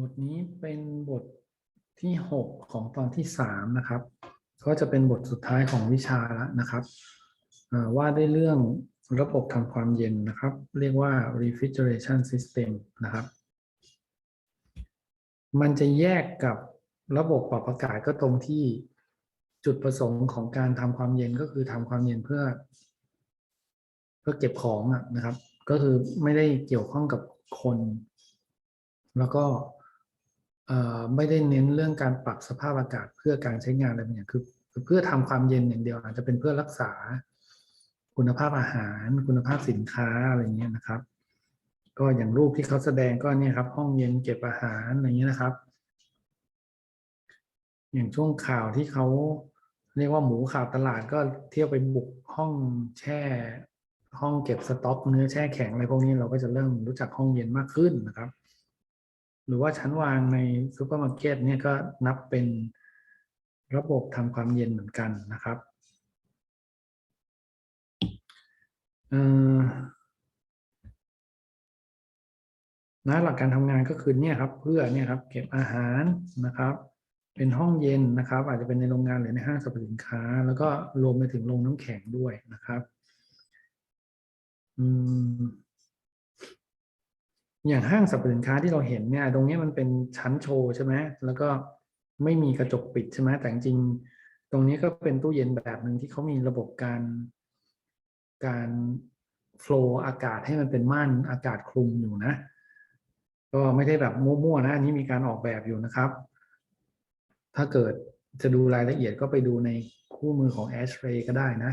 บทนี้เป็นบทที่หกของตอนที่สามนะครับ ก็จะเป็นบทสุดท้ายของวิชาแล้วนะครับอ่าว่าด้เรื่องระบบทำความเย็นนะครับ เรียกว่า refrigeration system นะครับ มันจะแยกกับระบบปรับอากาศก็ตรงที่จุดประสงค์ของการทำความเย็นก็คือทำความเย็นเพื่อ เพื่อเก็บของอะนะครับ ก็คือไม่ได้เกี่ยวข้องกับคน แล้วก็ ไม่ได้เน้นเรื่องการปรับสภาพอากาศเพื่อการใช้งานอะไรบางอย่างคือคือเพื่อทำความเย็นอย่างเดียวอาจจะเป็นเพื่อรักษา คุณภาพอาหาร คุณภาพสินค้าอะไรเงี้ยนะครับ ก็อย่างรูปที่เขาแสดงก็เนี่ยครับ ห้องเย็นเก็บอาหารอะไรเงี้ยนะครับ อย่างช่วงข่าวที่เขาเรียกว่าหมูข่าวตลาดก็เที่ยวไปบุกห้องแช่ ห้องเก็บสต็อกเนื้อแช่แข็งอะไรพวกนี้เราก็จะเริ่มรู้จักห้องเย็นมากขึ้นนะครับ หรือว่าชั้นวางในซูเปอร์มาร์เก็ตเนี่ยก็นับเป็นระบบทำความเย็นเหมือนกันนะครับนะหลักการทำงานก็คือเนี่ยครับ เพื่อเนี่ยครับ เก็บอาหารนะครับ เป็นห้องเย็นนะครับ อาจจะเป็นในโรงงานหรือในห้างสรรพสินค้า แล้วก็รวมไปถึงโรงน้ำแข็งด้วยนะครับ อืม อย่างห้างสรรพสินค้าที่เราเห็นเนี่ยตรงนี้มันเป็นชั้นโชว์ใช่ไหมแล้วก็ไม่มีกระจกปิดใช่ไหมแต่จริงตรงนี้ก็เป็นตู้เย็นแบบหนึ่งที่เขามีระบบการการโฟล์อากาศให้มันเป็นม่านอากาศคลุมอยู่นะ ก็ไม่ได้แบบมั่วๆนะอันนี้มีการออกแบบอยู่นะครับ ถ้าเกิดจะดูรายละเอียดก็ไปดูในคู่มือของ a s h r a y ก็ได้นะ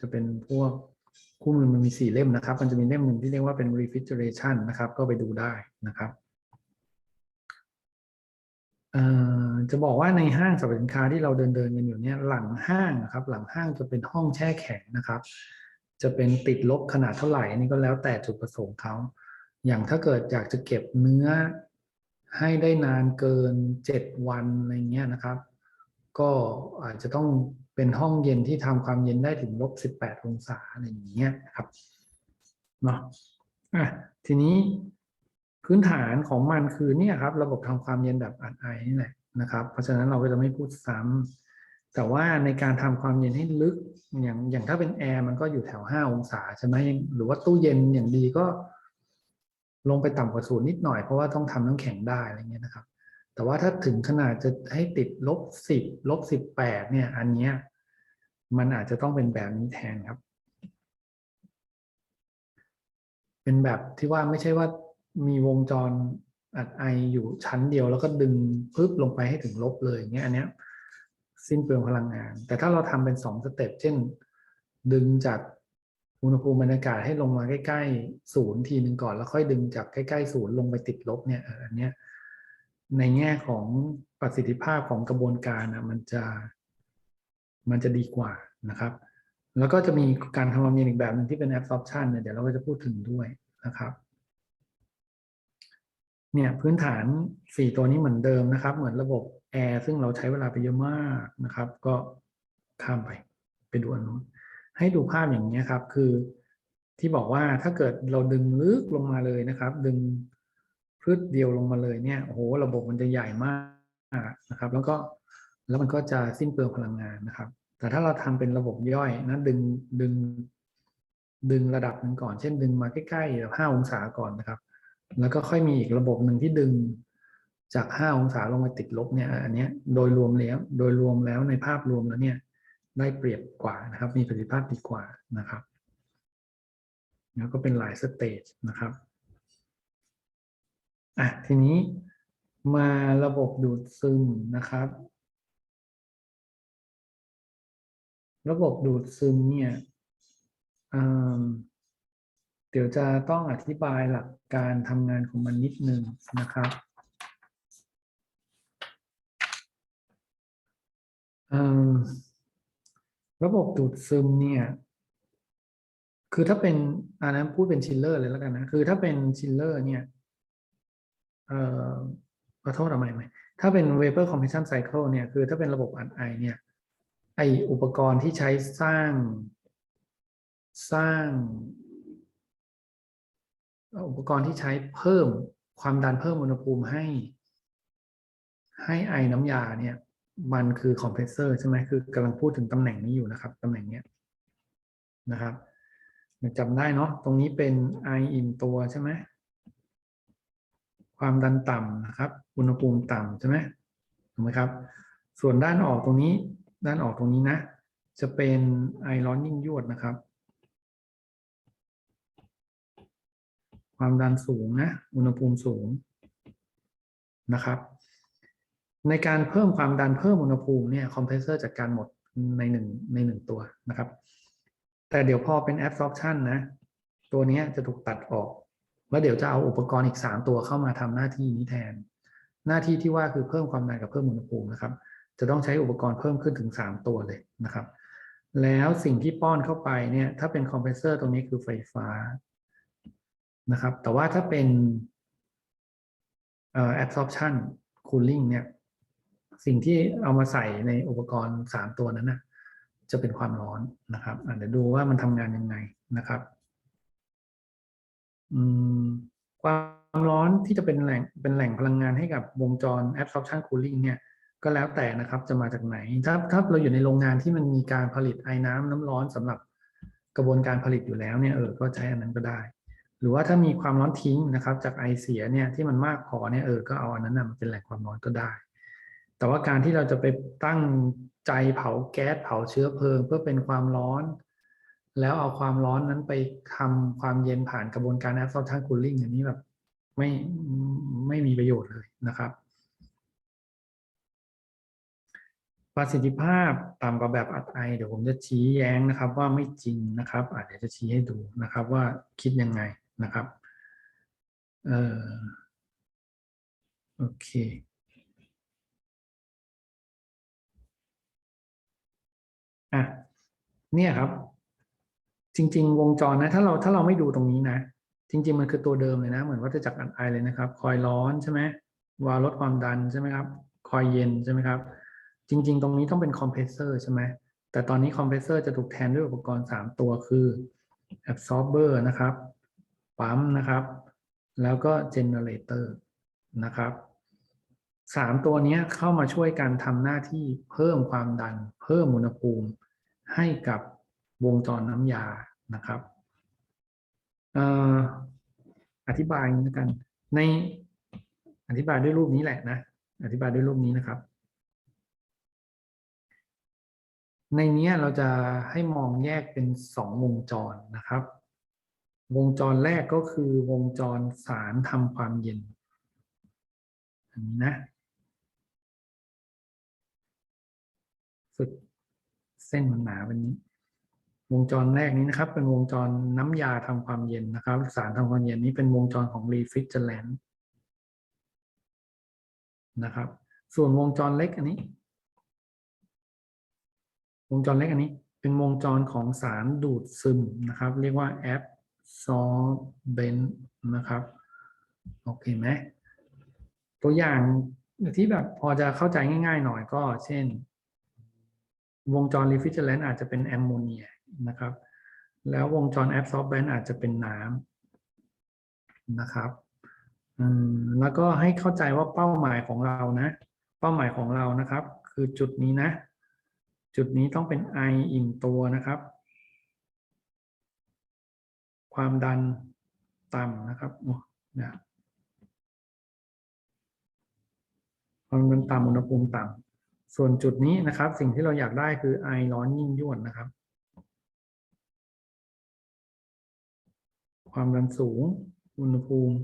จะเป็นพวก คู่มือมันมีสี่เล่มนะครับ มันจะมีเล่มหนึ่งที่เรียกว่าเป็น refrigeration นะครับ ก็ไปดูได้นะครับจะบอกว่าในห้างสรรพสินค้าที่เราเดินเดินกันอยู่เนี่ยหลังห้างนะครับ หลังห้างจะเป็นห้องแช่แข็งนะครับ จะเป็นติดลบขนาดเท่าไหร่นี่ก็แล้วแต่จุดประสงค์เขาอย่างถ้าเกิดอยากจะเก็บเนื้อให้ได้นานเกินเจ็ดวันอะไรเงี้ยนะครับ ก็อาจจะต้อง เป็นห้องเย็นที่ทำความเย็นได้ถึงลบสิบแปดองศาอะไรอย่างเงี้ยครับเนาะอะทีนี้พื้นฐานของมันคือเนี่ยครับ ระบบทำความเย็นแบบอัดไอนี่แหละนะครับ เพราะฉะนั้นเราก็จะไม่พูดซ้ำแต่ว่าในการทำความเย็นให้ลึกอย่างอย่างถ้าเป็นแอร์มันก็อยู่แถวห้าองศาใช่ไหมหรือว่าตู้เย็นอย่างดีก็ลงไปต่ำกว่าศูนย์นิดหน่อยเพราะว่าต้องทำน้ำแข็งได้อะไรเงี้ยนะครับ แต่ว่าถ้าถึงขนาดจะให้ติดลบสิบลบสิบแปดเนี่ย อันเนี้ยมันอาจจะต้องเป็นแบบนี้แทนครับ เป็นแบบที่ว่าไม่ใช่ว่ามีวงจรอัดไออยู่ชั้นเดียวแล้วก็ดึงปึ๊บลงไปให้ถึงลบเลยอย่างเงี้ยอันเนี้ยสิ้นเปลืองพลังงาน แต่ถ้าเราทำเป็นสองสเต็ปเช่น ดึงจากอุณหภูมิบรรยากาศให้ลงมาใกล้ๆศูนย์ทีหนึ่งก่อน แล้วค่อยดึงจากใกล้ๆศูนย์ลงไปติดลบเนี่ยอออันเนี้ย ในแง่ของประสิทธิภาพของกระบวนการนะมันจะมันจะดีกว่านะครับ แล้วก็จะมีการทำความเย็นอีกแบบหนึงที่เป็น absorption เนี่ยเดี๋ยวเราก็จะพูดถึงด้วยนะครับเนี่ยพื้นฐานสี่ตัวนี้เหมือนเดิมนะครับ เหมือนระบบแอร์ซึ่งเราใช้เวลาไปเยอะมากนะครับ ก็ข้ามไปไปดูอันนู้นให้ดูภาพอย่างนี้ครับ คือที่บอกว่าถ้าเกิดเราดึงลึกลงมาเลยนะครับ ดึง พืชเดียวลงมาเลยเนี่ยโอ้โหระบบมันจะใหญ่มากนะครับ แล้วก็แล้วมันก็จะสิ้นเปลืองพลังงานนะครับ แต่ถ้าเราทำเป็นระบบย่อยนะดึงดึง ดึงระดับหนึ่งก่อน เช่น ดึงมาใกล้ๆห้าองศาก่อนนะครับ แล้วก็ค่อยมีอีกระบบหนึ่งที่ดึงจาก5องศาลงมาติดลบเนี่ยอันเนี้ยโดยรวมแล้วโดยรวมแล้วในภาพรวมแล้วเนี่ยได้เปรียบกว่านะครับ มีประสิทธิภาพดีกว่านะครับ แล้วก็เป็นหลายสเตจนะครับ อะทีนี้มาระบบดูดซึมนะครับ ระบบดูดซึมเนี่ยเดี๋ยวจะต้องอธิบายหลักการทำงานของมันนิดนึงนะครับระบบดูดซึมเนี่ยคือถ้าเป็นอันนั้นพูดเป็นชิลเลอร์เลยแล้วกันนะคือถ้าเป็นชิลเลอร์เนี่ย ขอโทษเอาใหม่ใหม่ถ้าเป็น vapor compression cycle เนี่ยคือถ้าเป็นระบบอัดไอเนี่ยไออุปกรณ์ที่ใช้สร้าง สร้าง อุปกรณ์ที่ใช้เพิ่มความดันเพิ่มอุณหภูมิให้ ให้ไอน้ำยาเนี่ย มันคือคอมเพรสเซอร์ใช่ไหมคือกำลังพูดถึงตำแหน่งนี้อยู่นะครับตำแหน่งเนี้ยนะครับจำได้เนาะตรงนี้เป็นไออินตัวใช่ไหม ความดันต่ำนะครับ อุณหภูมิต่ำใช่ไหมถูกไหมครับ ส่วนด้านออกตรงนี้ ด้านออกตรงนี้นะ จะเป็นไอร้อนยิ่งยวดนะครับ ความดันสูงนะ อุณหภูมิสูงนะครับ ในการเพิ่มความดันเพิ่มอุณหภูมิเนี่ยคอมเพรสเซอร์จัดการหมดในหนึ่งในหนึ่งตัวนะครับ แต่เดี๋ยวพอเป็น absorption นะ ตัวนี้จะถูกตัดออก แล้วเดี๋ยวจะเอาอุปกรณ์อีก 3 ตัวเข้ามาทำหน้าที่นี้แทน หน้าที่ที่ว่าคือเพิ่มความดันกับเพิ่มอุณหภูมินะครับ จะต้องใช้อุปกรณ์เพิ่มขึ้นถึง 3 ตัวเลยนะครับ แล้วสิ่งที่ป้อนเข้าไปเนี่ยถ้าเป็นคอมเพรสเซอร์ตรงนี้คือไฟฟ้านะครับ แต่ว่าถ้าเป็นเอ่อ absorption cooling เนี่ยสิ่งที่เอามาใส่ในอุปกรณ์ 3 ตัวนั้นนะจะเป็นความร้อนนะครับเดี๋ยวดูว่ามันทำงานยังไงนะครับ ความร้อนที่จะเป็นแหล่งเป็นแหล่งพลังงานให้กับวงจร absorption cooling เนี่ยก็แล้วแต่นะครับจะมาจากไหน ถ้าถ้าเราอยู่ในโรงงานที่มันมีการผลิตไอ้น้ำน้ำร้อนสำหรับกระบวนการผลิตอยู่แล้วเนี่ยเออก็ใช้อันนั้นก็ได้ หรือว่าถ้ามีความร้อนทิ้งนะครับ จากไอเสียเนี่ยที่มันมากพอเนี่ยเออก็เอาอันนั้นมาเป็นแหล่งความร้อนก็ได้ แต่ว่าการที่เราจะไปตั้งใจเผาแก๊สเผาเชื้อเพลิง เพื่อเป็นความร้อน แล้วเอาความร้อนนั้นไปทำความเย็นผ่านกระบวนการ absorption cooling อย่างนี้แบบไม่ไม่มีประโยชน์เลยนะครับ ประสิทธิภาพต่ำกว่าแบบอัดไอ เดี๋ยวผมจะชี้แย้งนะครับ ว่าไม่จริงนะครับอาจจะชี้ให้ดูนะครับว่าคิดยังไงนะครับเออโอเคอะเนี่ยครับ จริง ๆ วงจรนะ ถ้าเราถ้าเราไม่ดูตรงนี้นะ จริง ๆ มันคือตัวเดิมเลยนะ เหมือนวัฏจักรอัดไอเลยนะครับ คอยร้อนใช่ไหมวาล์วลดความดันใช่ไหมครับ คอยเย็นใช่ไหมครับ จริง ๆ ตรงนี้ต้องเป็นคอมเพรสเซอร์ใช่ไหมแต่ตอนนี้คอมเพรสเซอร์จะถูกแทนด้วยอุปกรณ์ 3 ตัวคือ absorber นะครับ ปั๊มนะครับ แล้วก็ generator นะครับสามตัวนี้เข้ามาช่วยกันทำหน้าที่เพิ่มความดัน เพิ่มอุณหภูมิ ให้กับ วงจรน้ำยานะครับออธิบายกัน ในอธิบายด้วยรูปนี้แหละนะ อธิบายด้วยรูปนี้นะครับ ในนี้เราจะให้มองแยกเป็นสองวงจรนะครับ วงจรแรกก็คือวงจรสารทำความเย็นอันนี้นะฝึกเส้นมันหนาแบบนี้ วงจรแรกนี้นะครับ เป็นวงจรน้ำยาทำความเย็นนะครับ สารทำความเย็นนี้เป็นวงจรของ refrigerant นะครับ ส่วนวงจรเล็กอันนี้ วงจรเล็กอันนี้ เป็นวงจรของสารดูดซึมนะครับ เรียกว่า absorbent นะครับโอเคไหมตัวอย่างที่แบบพอจะเข้าใจง่าย ๆ หน่อยก็เช่น วงจร refrigerant อาจจะเป็นแอมโมเนีย นะครับ แล้ววงจร absorbent อาจจะเป็นน้ำนะครับแล้วก็ให้เข้าใจว่าเป้าหมายของเรานะ เป้าหมายของเรานะครับ คือจุดนี้นะ จุดนี้ต้องเป็น I อิ่มตัวนะครับ ความดันต่ำนะครับโอ้เนี่ยความดันต่ำอุณหภูมิต่ำส่วนจุดนี้นะครับ สิ่งที่เราอยากได้คือไอร้อนยิ่งยวดนะครับ ความดันสูง อุณหภูมิ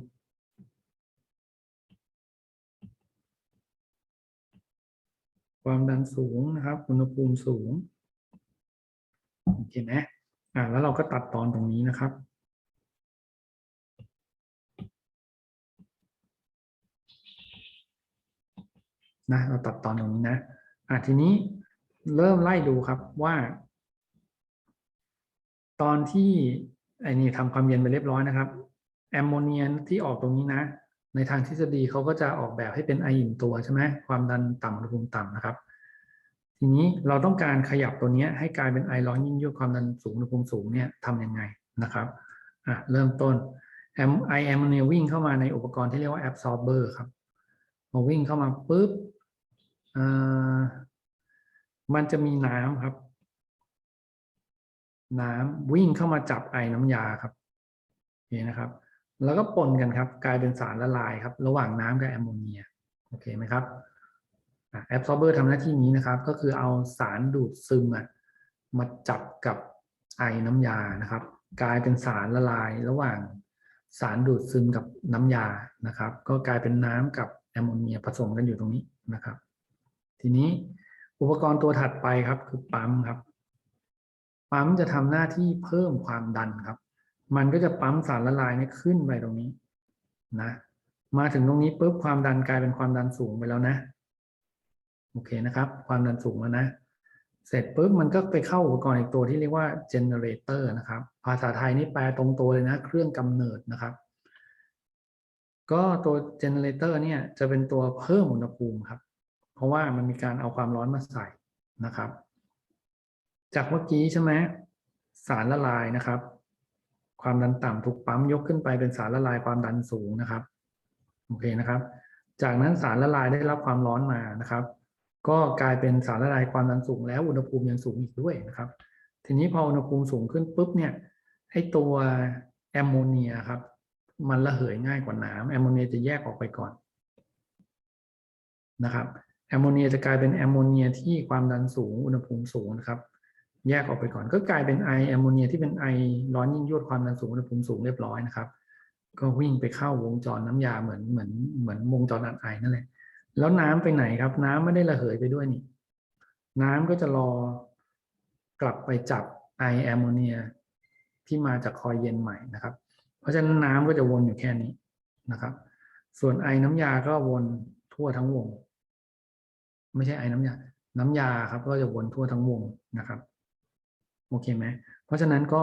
ความดันสูงนะครับ อุณหภูมิสูงโอเคไหมอ่าแล้วเราก็ตัดตอนตรงนี้นะครับ นะเราตัดตอนตรงนี้นะอะทีนี้เริ่มไล่ดูครับว่า ตอนที่ ไอ้นี่ทำความเย็นไปเรียบร้อยนะครับแอมโมเนียที่ออกตรงนี้นะ ในทางทฤษฎีเขาก็จะออกแบบให้เป็นไออิ่มตัวใช่ไหมความดันต่ำอุณหภูมิต่ำนะครับ ทีนี้เราต้องการขยับตัวนี้ให้กลายเป็นไอร้อนยิ่งยวดความดันสูงอุณหภูมิสูงเนี่ยทำยังไงนะครับอะเริ่มต้นแอมไอแอมโมเนียวิ่งเข้ามาในอุปกรณ์ที่เรียกว่า absorber ครับพอวิ่งเข้ามาปุ๊บอ่ามันจะมีน้ำครับ น้ำวิ่งเข้ามาจับไอ้น้ำยาครับนี่นะครับ แล้วก็ปนกันครับ กลายเป็นสารละลายครับ ระหว่างน้ำกับแอมโมเนียโอเคไหมครับแอบซอร์เบอร์ทำหน้าที่นี้นะครับ ก็คือเอาสารดูดซึมอะมาจับกับไอน้ำยานะครับ กลายเป็นสารละลายระหว่างสารดูดซึมกับน้ำยานะครับ ก็กลายเป็นน้ำกับแอมโมเนียผสมกันอยู่ตรงนี้นะครับ ทีนี้อุปกรณ์ตัวถัดไปครับคือปั๊มครับ ปั๊มจะทำหน้าที่เพิ่มความดันครับ มันก็จะปั๊มสารละลายเนี่ยขึ้นไปตรงนี้นะ มาถึงตรงนี้ปุ๊บความดันกลายเป็นความดันสูงไปแล้วนะ โอเคนะครับ ความดันสูงแล้วนะ เสร็จปุ๊บมันก็ไปเข้าอุปกรณ์อีกตัวที่เรียกว่า generator นะครับ ภาษาไทยนี่แปลตรงตัวเลยนะ เครื่องกำเนิดนะครับ ก็ตัว generator เนี่ยจะเป็นตัวเพิ่มอุณหภูมิครับ เพราะว่ามันมีการเอาความร้อนมาใส่นะครับ จากเมื่อกี้ใช่ไหมสารละลายนะครับ ความดันต่ำถูกปั๊มยกขึ้นไปเป็นสารละลายความดันสูงนะครับโอเคนะครับ จากนั้นสารละลายได้รับความร้อนมานะครับ ก็กลายเป็นสารละลายความดันสูง แล้วอุณหภูมิยังสูงอีกด้วยนะครับ ทีนี้พออุณหภูมิสูงขึ้นปุ๊บเนี่ยไอตัวแอมโมเนียครับ มันระเหยง่ายกว่าน้ำแอมโมเนียจะแยกออกไปก่อนนะครับแอมโมเนียจะกลายเป็นแอมโมเนียที่ความดันสูงอุณหภูมิสูงนะครับ แยกออกไปก่อน ก็กลายเป็นไอแอมโมเนียที่เป็นไอร้อนยิ่งยวดความดันสูงอุณหภูมิสูงเรียบร้อยนะครับ ก็วิ่งไปเข้าวงจรน้ำยาเหมือนเหมือนเหมือนวงจรอัดไอนั่นแหละ แล้วน้ำไปไหนครับ น้ำไม่ได้ระเหยไปด้วยนี่ น้ำก็จะรอกลับไปจับไอแอมโมเนียที่มาจากคอยเย็นใหม่นะครับ เพราะฉะนั้นน้ำก็จะวนอยู่แค่นี้นะครับ ส่วนไอน้ำยาก็วนทั่วทั้งวง ไม่ใช่ไอน้ำยา น้ำยาครับก็จะวนทั่วทั้งวงนะครับ โอเคไหมเพราะฉะนั้นก็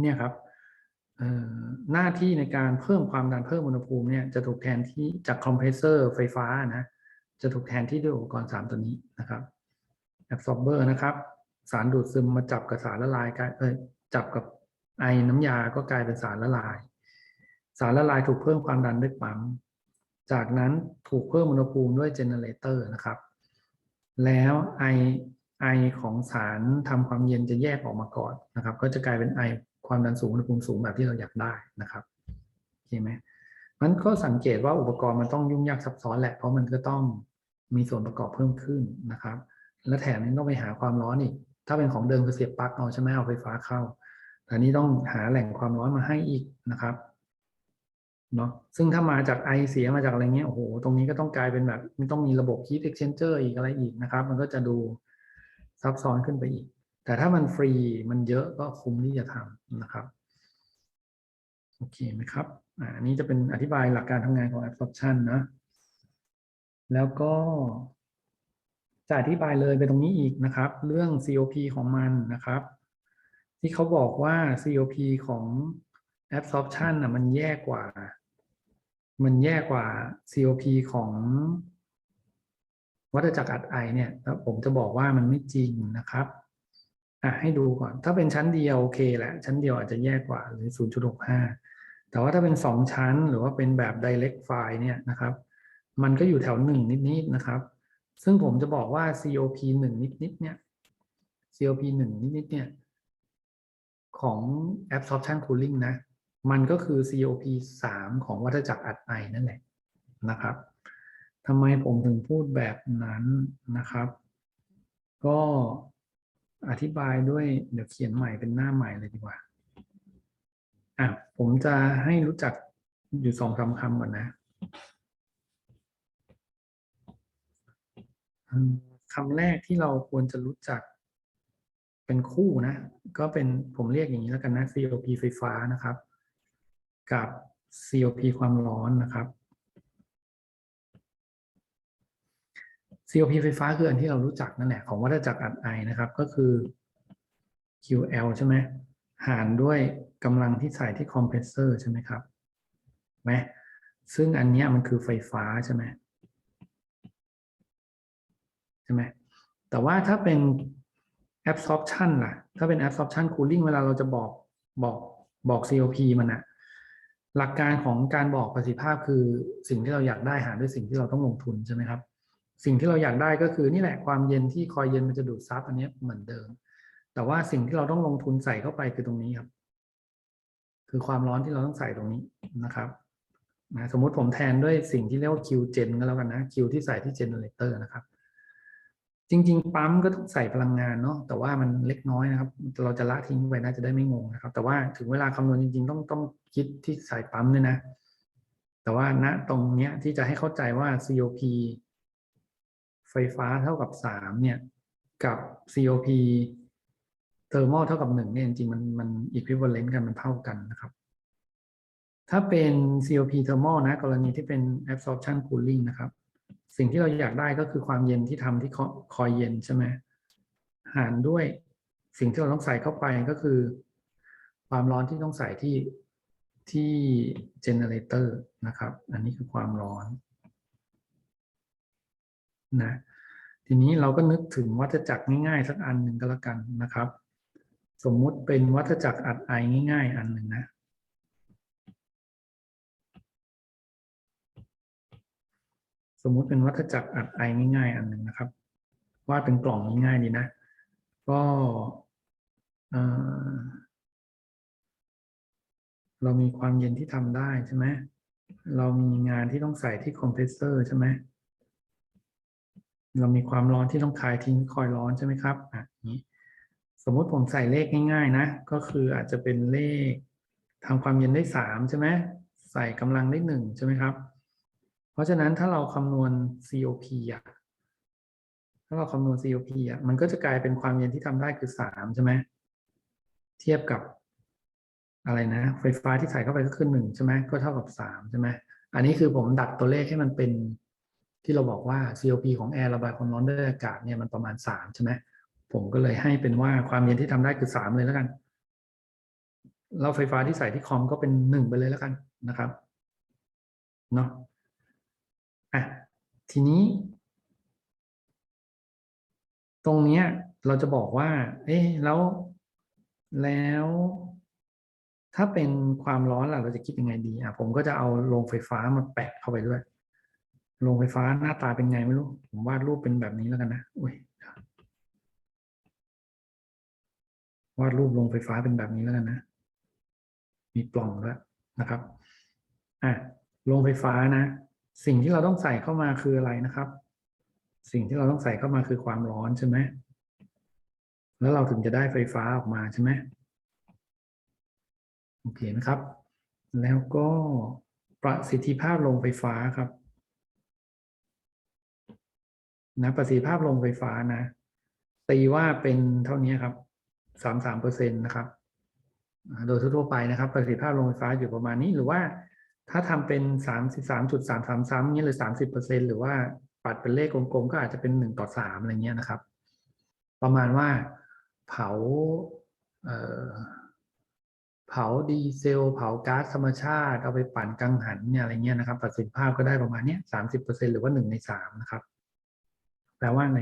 เนี่ยครับหน้าที่ในการเพิ่มความดันเพิ่มอุณหภูมิเนี่ยจะถูกแทนที่จากคอมเพรสเซอร์ไฟฟ้านะจะถูกแทนที่ด้วยอุปกรณ์ 3 ตัวนี้นะครับ absorber นะครับ สารดูดซึมมาจับกับสารละลายกลายเออจับกับไอน้ำยาก็กลายเป็นสารละลาย สารละลายถูกเพิ่มความดันด้วยปั๊มจากนั้นถูกเพิ่มอุณหภูมิด้วยเจเนเรเตอร์นะครับ แล้วไอ ไอของสารทำความเย็นจะแยกออกมาก่อนนะครับ ก็จะกลายเป็นไอความดันสูงอุณหภูมิสูงแบบที่เราอยากได้นะครับโอเคไหมมันก็สังเกตว่าอุปกรณ์มันต้องยุ่งยากซับซ้อนแหละ เพราะมันก็ต้องมีส่วนประกอบเพิ่มขึ้นนะครับ และแถมยังต้องไปหาความร้อนอีก ถ้าเป็นของเดิมคือเสียบปลั๊กเอาใช่ไหมเอาไฟฟ้าเข้าแต่นี้ต้องหาแหล่งความร้อนมาให้อีกนะครับเนาะซึ่งถ้ามาจากไอเสียมาจากอะไรเงี้ยโอ้โหตรงนี้ก็ต้องกลายเป็นแบบมันต้องมีระบบ heat exchanger อีกอะไรอีกนะครับ มันก็จะดู ซับซ้อนขึ้นไปอีก แต่ถ้ามันฟรีมันเยอะก็คุ้มที่จะทำนะครับโอเคไหมครับอ่านี้จะเป็นอธิบายหลักการทำงานของ absorption นะ แล้วก็จะอธิบายเลยไปตรงนี้อีกนะครับ เรื่อง COP ของมันนะครับ ที่เขาบอกว่า COP ของ absorption นะมันแย่กว่า มันแย่กว่า COP ของ วัฏจักรอัดไอเนี่ยผมจะบอกว่ามันไม่จริงนะครับอะให้ดูก่อน ถ้าเป็นชั้นเดียวโอเคแหละ ชั้นเดียวอาจจะแย่กว่าหรือ 0.65 แต่ว่าถ้าเป็นสองชั้นหรือว่าเป็นแบบ direct file เนี่ยนะครับ มันก็อยู่แถวหนึ่งนิดๆนะครับ ซึ่งผมจะบอกว่า COP หนึ่งนิดๆเนี่ย COP หนึ่งนิดๆเนี่ยของ absorption cooling นะ มันก็คือ COP 3 ของวัฏจักรอัดไอนั่นแหละนะครับ ทำไมผมถึงพูดแบบนั้นนะครับ ก็อธิบายด้วยเดี๋ยวเขียนใหม่เป็นหน้าใหม่เลยดีกว่าอะผมจะให้รู้จักอยู่สองสาคำก่อนนะคำแรกที่เราควรจะรู้จักเป็นคู่นะ ก็เป็นผมเรียกอย่างนี้แล้วกันนะ COP ไฟฟ้านะครับ กับ COP ความร้อนนะครับ COP ไฟฟ้าคืออันที่เรารู้จักนั่นแหละของวัฏจักรอัดไอนะครับ ก็คือ QL ใช่ไหมหารด้วยกำลังที่ใส่ที่คอมเพรสเซอร์ใช่ไหมครับไหมซึ่งอันนี้มันคือไฟฟ้าใช่ไหมใช่ไหมแต่ว่าถ้าเป็น absorption ล่ะ ถ้าเป็น absorption cooling เวลาเราจะบอกบอกบอก COP มันอะหลักการของการบอกประสิทธิภาพคือสิ่งที่เราอยากได้หารด้วยสิ่งที่เราต้องลงทุนใช่ไหมครับ สิ่งที่เราอยากได้ก็คือนี่แหละความเย็นที่คอยเย็นมันจะดูดซับอันนี้เหมือนเดิม แต่ว่าสิ่งที่เราต้องลงทุนใส่เข้าไปคือตรงนี้ครับ คือความร้อนที่เราต้องใส่ตรงนี้นะครับนะสมมุติผมแทนด้วยสิ่งที่เรียกว่า Q gen ก็แล้วกันนะ Q ที่ใส่ที่ generator นะครับ จริง ๆ ปั๊มก็ต้องใส่พลังงานเนาะแต่ว่ามันเล็กน้อยนะครับ เราจะละทิ้งไปน่าจะได้ไม่งงนะครับ แต่ว่าถึงเวลาคำนวณจริง ๆ ต้องต้องคิดที่ใส่ปั๊มด้วยนะ แต่ว่าณตรงเนี้ยที่จะให้เข้าใจว่า COP ไฟฟ้าเท่ากับสามเนี่ย กับ COP เทอร์มอลเท่ากับหนึ่งเนี่ยจริงๆมันมัน equivalent กันมันเท่ากันนะครับ ถ้าเป็น COP thermal นะ กรณีที่เป็น absorption cooling นะครับ สิ่งที่เราอยากได้ก็คือความเย็นที่ทำที่คอยเย็นใช่ไหมหารด้วยสิ่งที่เราต้องใส่เข้าไปก็คือ ความร้อนที่ต้องใส่ที่ที่ generator นะครับ อันนี้คือความร้อน นะทีนี้เราก็นึกถึงวัฏจักรง่ายๆสักอันหนึ่งก็แล้วกันนะครับ สมมุติเป็นวัฏจักรอัดไอง่าย ๆ อันหนึ่งนะสมมุติเป็นวัฏจักรอัดไอง่ายๆอันหนึ่งนะครับวาดเป็นกล่องง่ายๆดีนะ ก็เรามีความเย็นที่ทำได้ใช่ไหมเรามีงานที่ต้องใส่ที่คอมเพรสเซอร์ใช่ไหม เรามีความร้อนที่ต้องคายทิ้งคอยร้อนใช่ไหมครับอะนี้สมมติผมใส่เลขง่ายๆนะ ก็คืออาจจะเป็นเลขทำความเย็นได้สามใช่ไหมใส่กำลังได้หนึ่งใช่ไหมครับ เพราะฉะนั้นถ้าเราคำนวณ COP อะถ้าเราคำนวณ COP อะมันก็จะกลายเป็นความเย็นที่ทำได้คือสามใช่ไหมเทียบกับอะไรนะ ไฟฟ้าที่ใส่เข้าไปก็คือหนึ่งใช่ไหมก็เท่ากับสามใช่ไหมอันนี้คือผมดัดตัวเลขให้มันเป็น ที่เราบอกว่า COP ของแอร์ระบายความร้อนด้วยอากาศเนี่ยมันประมาณสามใช่ไหมผมก็เลยให้เป็นว่าความเย็นที่ทำได้คือสามเลยแล้วกันแล้วไฟฟ้าที่ใส่ที่คอมก็เป็นหนึ่งไปเลยแล้วกันนะครับเนาะอะทีนี้ ตรงเนี้ยเราจะบอกว่า เอ๊ะแล้วแล้ว ถ้าเป็นความร้อนล่ะเราจะคิดยังไงดีอะผมก็จะเอาโรงไฟฟ้ามาแปะเข้าไปด้วย โรงไฟฟ้าหน้าตาเป็นไงไม่รู้ ผมวาดรูปเป็นแบบนี้แล้วกันนะอุ้ยวาดรูปโรงไฟฟ้าเป็นแบบนี้แล้วกันนะ มีปล่องด้วยนะครับอะโรงไฟฟ้านะ สิ่งที่เราต้องใส่เข้ามาคืออะไรนะครับ สิ่งที่เราต้องใส่เข้ามาคือความร้อนใช่ไหมแล้วเราถึงจะได้ไฟฟ้าออกมาใช่ไหมโอเคนะครับ แล้วก็ประสิทธิภาพโรงไฟฟ้าครับ นะประสิทธิภาพโรงไฟฟ้านะ ตีว่าเป็นเท่านี้ครับสามสามเปอร์เซ็นตนะครับ โดยทั่วไปนะครับ ประสิทธิภาพโรงไฟฟ้าอยู่ประมาณนี้หรือว่าถ้าทำเป็นสามสิบสามจุดสามสามซ้ำนี้หรือสามสิบเปอร์เซ็นหรือว่าปัดเป็นเลขกลมๆก็อาจจะเป็นหนึ่งต่อสามอะไรเงี้ยนะครับ ประมาณว่าเผาเอ่อเผาดีเซล เผาก๊าซธรรมชาติ เอาไปปั่นกังหันเนี่ยอะไรเงี้ยนะครับ ประสิทธิภาพก็ได้ประมาณเนี้ยสามสิบเปอร์เซ็นหรือว่าหนึ่งในสามนะครับ ลว่าไง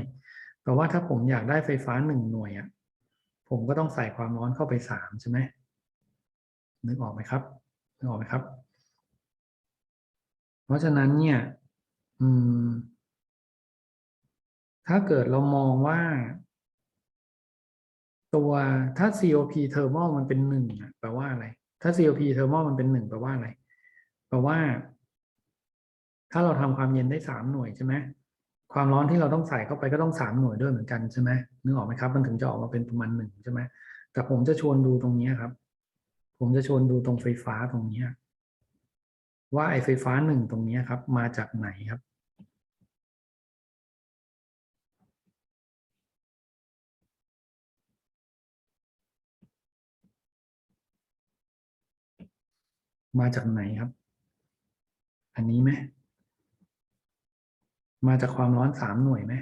แปลว่าถ้าผมอยากได้ไฟฟ้าหนึ่งหน่วยอะผมก็ต้องใส่ความร้อนเข้าไปสามใช่ไหมนึกออกไหมครับนึกออกไหมครับ เพราะฉะนั้นเนี่ย อืม ถ้าเกิดเรามองว่า ตัวถ้า COP thermal มันเป็นหนึ่งแปลว่าอะไร ถ้า COP thermal มันเป็นหนึ่งแปลว่าอะไร แปลว่า ถ้าเราทำความเย็นได้สามหน่วยใช่ไหม ความร้อนที่เราต้องใส่เข้าไปก็ต้องสามหน่วยด้วยเหมือนกันใช่ไหมนึกออกไหมครับ มันถึงจะออกมาเป็นประมาณหนึ่งใช่ไหมแต่ผมจะชวนดูตรงนี้ครับ ผมจะชวนดูตรงไฟฟ้าตรงนี้ ว่าไอไฟฟ้าหนึ่งตรงนี้ครับ มาจากไหนครับ มาจากไหนครับ อันนี้ไหม มาจากความร้อนสามหน่วยไหม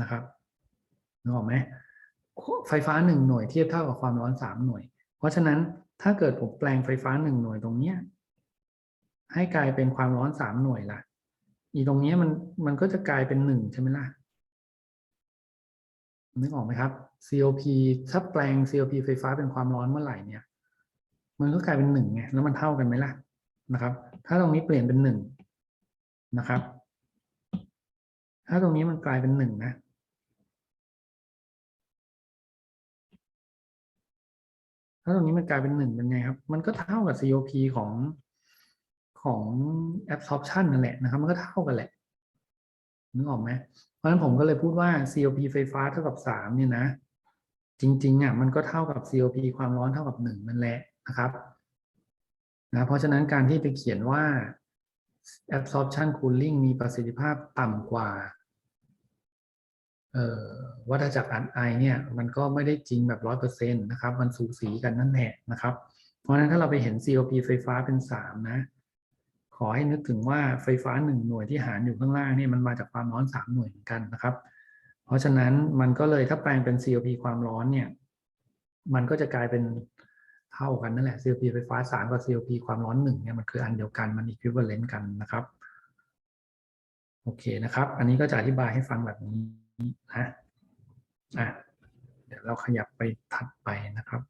นะครับนึกออกไหมไฟฟ้าหนึ่งหน่วยเทียบเท่ากับความร้อนสามหน่วย เพราะฉะนั้นถ้าเกิดผมแปลงไฟฟ้าหนึ่งหน่วยตรงเนี้ยให้กลายเป็นความร้อนสามหน่วยล่ะ อีตรงนี้มันมันก็จะกลายเป็นหนึ่งใช่ไหมล่ะนึกออกไหมครับ COP ถ้าแปลง COP ไฟฟ้าเป็นความร้อนเมื่อไหร่เนี่ย มันก็กลายเป็นหนึ่งไงแล้วมันเท่ากันไหมล่ะนะครับ ถ้าตรงนี้เปลี่ยนเป็นหนึ่งนะครับ ถ้าตรงนี้มันกลายเป็นหนึ่งนะ ถ้าตรงนี้มันกลายเป็นหนึ่งเป็นไงครับ มันก็เท่ากับ COP ของของ absorption นั่นแหละนะครับ มันก็เท่ากันแหละนึกออกไหมเพราะฉะนั้นผมก็เลยพูดว่า COP ไฟฟ้าเท่ากับสามเนี่ยนะ จริงๆอะมันก็เท่ากับ COP ความร้อนเท่ากับหนึ่งนั่นแหละนะครับนะเพราะฉะนั้นการที่ไปเขียนว่า absorption cooling มีประสิทธิภาพต่ำกว่า วัฏจักรอัดไอเนี่ยมันก็ไม่ได้จริงแบบร้อยเปอร์เซ็นต์นะครับ มันสูสีกันนั่นแหละนะครับ เพราะฉะนั้นถ้าเราไปเห็น COP ไฟฟ้าเป็นสามนะ ขอให้นึกถึงว่าไฟฟ้าหนึ่งหน่วยที่หารอยู่ข้างล่างนี่มันมาจากความร้อนสามหน่วยเหมือนกันนะครับ เพราะฉะนั้นมันก็เลยถ้าแปลงเป็น COP ความร้อนเนี่ย มันก็จะกลายเป็นเท่ากันนั่นแหละ COP ไฟฟ้าสามกับ COP ความร้อนหนึ่งเนี่ยมันคืออันเดียวกันมัน equivalent กันนะครับ โอเคนะครับ อันนี้ก็จะอธิบายให้ฟังแบบนี้ นะอะเดี๋ยวเราขยับไปถัดไปนะครับ